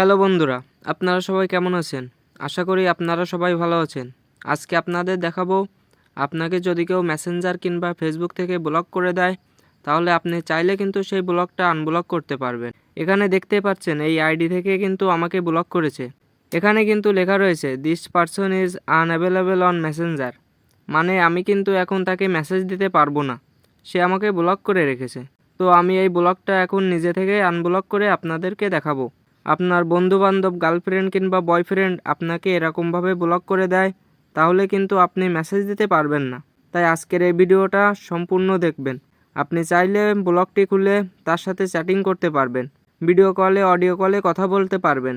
Hello বন্ধুরা, আপনারা সবাই কেমন আছেন? আশা করি আপনারা সবাই ভালো আছেন। আজকে আপনাদের দেখাবো, আপনাকে যদি কেউ মেসেঞ্জার কিংবা ফেসবুক থেকে ব্লক করে দেয়, তাহলে আপনি চাইলে কিন্তু সেই ব্লকটা আনব্লক করতে পারবেন। এখানে দেখতে পাচ্ছেন, এই আইডি থেকে কিন্তু আমাকে ব্লক করেছে। এখানে কিন্তু লেখা রয়েছে this person is unavailable on Messenger মানে আমি কিন্তু এখন তাকে মেসেজ দিতে পারব না। সে আমাকে ব্লক করে রেখেছে। তো আমি এই ব্লকটা এখন নিজে থেকে আনব্লক করে আপনাদেরকে দেখাবো। আপনার বন্ধু বান্ধব গার্লফ্রেন্ড কিংবা বয়ফ্রেন্ড আপনাকে এরকমভাবে ব্লক করে দেয়, তাহলে কিন্তু আপনি মেসেজ দিতে পারবেন না। তাই আজকের এই ভিডিওটা সম্পূর্ণ দেখবেন। আপনি চাইলে ব্লগটি খুলে তার সাথে চ্যাটিং করতে পারবেন। ভিডিও কলে অডিও কলে কথা বলতে পারবেন।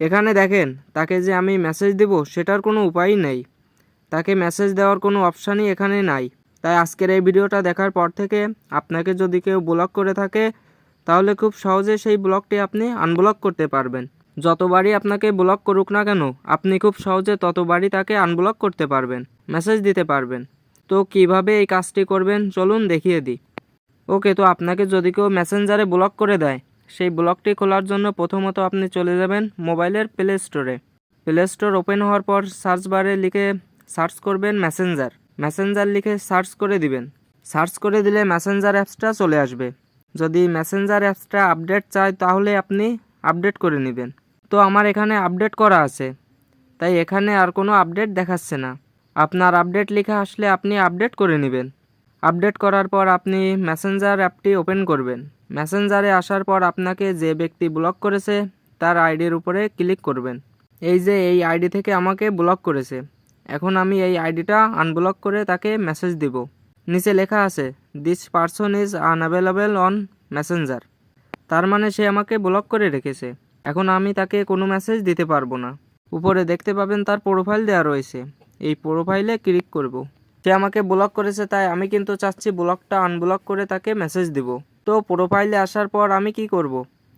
এখানে দেখেন, তাকে যে আমি মেসেজ দেব, সেটার কোনো উপায়ই নেই। তাকে মেসেজ দেওয়ার কোনো অপশানই এখানে নাই। তাই আজকের এই ভিডিওটা দেখার পর থেকে আপনাকে যদি কেউ ব্লক করে থাকে তাহলে খুব সহজে সেই ব্লকটি আপনি আনব্লক করতে পারবেন। যতবারই আপনাকে ব্লক করুক না কেন, আপনি খুব সহজে ততবারই তাকে আনব্লক করতে পারবেন মেসেজ দিতে পারবেন। তো কীভাবে এই কাজটি করবেন, চলুন দেখিয়ে দিই। ওকে, তো আপনাকে যদি কেউ মেসেঞ্জারে ব্লক করে দেয়, সেই ব্লকটি খোলার জন্য প্রথমত আপনি চলে যাবেন মোবাইলের প্লে স্টোরে প্লে স্টোর ওপেন হওয়ার পর সার্চ বারে লিখে সার্চ করবেন মেসেঞ্জার মেসেঞ্জার লিখে সার্চ করে দিবেন। সার্চ করে দিলে মেসেঞ্জার অ্যাপসটা চলে আসবে। যদি মেসেঞ্জার অ্যাপসটা আপডেট চায়, তাহলে আপনি আপডেট করে নেবেন। তো আমার এখানে আপডেট করা আছে। তাই এখানে আর কোনো আপডেট দেখাচ্ছে না। আপনার আপডেট লেখা আসলে আপনি আপডেট করে নেবেন। আপডেট করার পর আপনি মেসেঞ্জার অ্যাপটি ওপেন করবেন। মেসেঞ্জারে আসার পর আপনাকে যে ব্যক্তি ব্লক করেছে, তার আইডির উপরে ক্লিক করবেন। এই যে এই আইডি থেকে আমাকে ব্লক করেছে। এখন আমি এই আইডিটা আনব্লক করে তাকে মেসেজ দিব। নিচে লেখা আছে this person is unavailable on Messenger তার মানে সে আমাকে ব্লক করে রেখেছে এখন আমি তাকে কোনো মেসেজ দিতে পারব না উপরে দেখতে পাবেন তার প্রোফাইল দেওয়া রয়েছে এই প্রোফাইলে ক্লিক করব। সে আমাকে ব্লক করেছে তাই আমি কিন্তু চাচ্ছি ব্লকটা আনব্লক করে তাকে মেসেজ দিব তো প্রোফাইলে আসার পর আমি কি করব।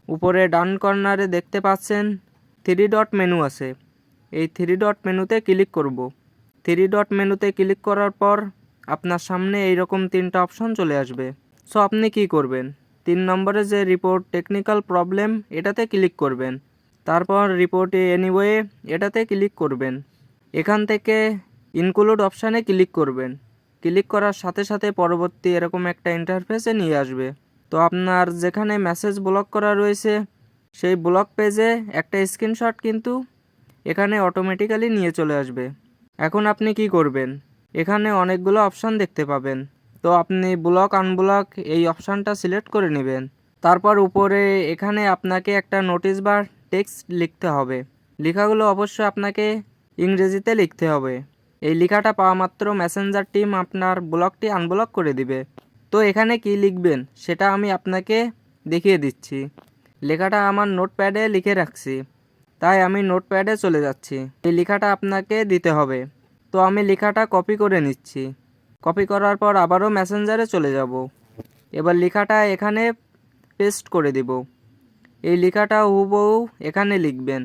উপরে ডান কর্নারে দেখতে পাচ্ছেন থ্রি ডট মেনু আছে এই থ্রি ডট মেনুতে ক্লিক করব। থ্রি ডট মেনুতে ক্লিক করার পর আপনার সামনে এই রকম তিনটা অপশন চলে আসবে। সো আপনি কি করবেন? তিন নম্বরে যে রিপোর্ট টেকনিক্যাল প্রবলেম এটাতে ক্লিক করবেন। তারপর রিপোর্টে এনিওয়ে এটাতে ক্লিক করবেন। এখান থেকে ইনক্লুড অপশানে ক্লিক করবেন। ক্লিক করার সাথে সাথে পরবর্তী এরকম একটা ইন্টারফেসে নিয়ে আসবে। তো, আপনার যেখানে মেসেজ ব্লক করা রয়েছে, সেই ব্লক পেজে একটা স্ক্রিনশট কিন্তু এখানে অটোমেটিক্যালি নিয়ে চলে আসবে। এখন আপনি কি করবেন? এখানে অনেকগুলো অপশান দেখতে পাবেন। তো আপনি ব্লক আনব্লক এই অপশানটা সিলেক্ট করে নেবেন। তারপর উপরে এখানে আপনাকে একটা নোটিশ বা টেক্সট লিখতে হবে। লেখাগুলো অবশ্যই আপনাকে ইংরেজিতে লিখতে হবে। এই লেখাটা পাওয়া মাত্র মেসেঞ্জার টিম আপনার ব্লকটি আনব্লক করে দিবে। তো এখানে কি লিখবেন সেটা আমি আপনাকে দেখিয়ে দিচ্ছি। লেখাটা আমার নোটপ্যাডে লিখে রাখছি। তাই আমি নোটপ্যাডে চলে যাচ্ছি। এই লেখাটা আপনাকে দিতে হবে। তো আমি লেখাটা কপি করে নিচ্ছি। কপি করার পর আবারও মেসেঞ্জারে চলে যাব। এবার লেখাটা এখানে পেস্ট করে দিব। এই লেখাটা হুবহু এখানে লিখবেন।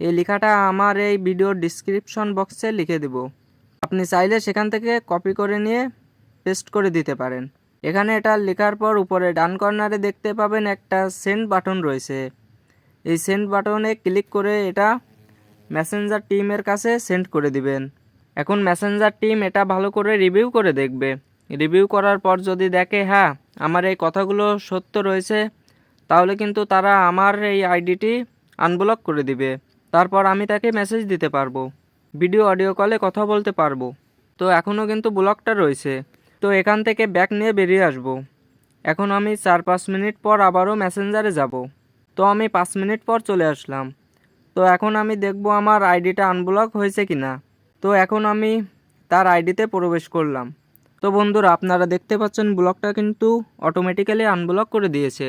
এই লেখাটা আমার এই ভিডিওর ডিসক্রিপশন বক্সে লিখে দেব। আপনি চাইলে সেখান থেকে কপি করে নিয়ে পেস্ট করে দিতে পারেন। এখানে এটা লেখার পর উপরে ডান কর্নারে দেখতে পাবেন একটা সেন্ড বাটন রয়েছে। এই সেন্ড বাটনে ক্লিক করে এটা মেসেঞ্জার টিমের কাছে সেন্ড করে দিবেন। এখন মেসেঞ্জার টিম এটা ভালো করে রিভিউ করে দেখবে। রিভিউ করার পর যদি দেখে হ্যাঁ আমার এই কথাগুলো সত্য রয়েছে, তাহলে কিন্তু তারা আমার এই আইডিটি আনব্লক করে দিবে। তারপর আমি তাকে মেসেজ দিতে পারব ভিডিও অডিও কলে কথা বলতে পারব। তো এখনও কিন্তু ব্লকটা রয়েছে। তো এখান থেকে ব্যাক নিয়ে বেরিয়ে আসব। এখন আমি চার পাঁচ মিনিট পর আবারও মেসেঞ্জারে যাব। তো আমি পাঁচ মিনিট পর চলে আসলাম। তো এখন আমি দেখব আমার আইডিটা আনব্লক হয়েছে কি না তো এখন আমি তার আইডিতে প্রবেশ করলাম। তো বন্ধুরা, আপনারা দেখতে পাচ্ছেন ব্লকটা কিন্তু অটোমেটিক্যালি আনব্লক করে দিয়েছে।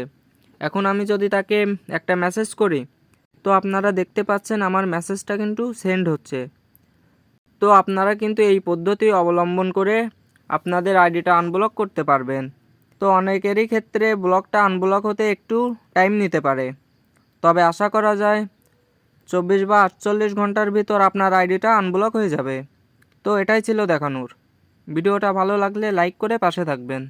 এখন আমি যদি তাকে একটা মেসেজ করি, তো আপনারা দেখতে পাচ্ছেন আমার মেসেজটা কিন্তু সেন্ড হচ্ছে। তো আপনারা কিন্তু এই পদ্ধতি অবলম্বন করে আপনাদের আইডিটা আনব্লক করতে পারবেন। তো অনেকেরই ক্ষেত্রে ব্লকটা আনব্লক হতে একটু টাইম নিতে পারে। তবে আশা করা যায় চব্বিশ বা আটচল্লিশ ঘণ্টার ভিতর আপনার আইডিটা আনব্লক হয়ে যাবে। তো এটাই ছিল দেখানোর। ভিডিওটা ভালো লাগলে লাইক করে পাশে থাকবেন।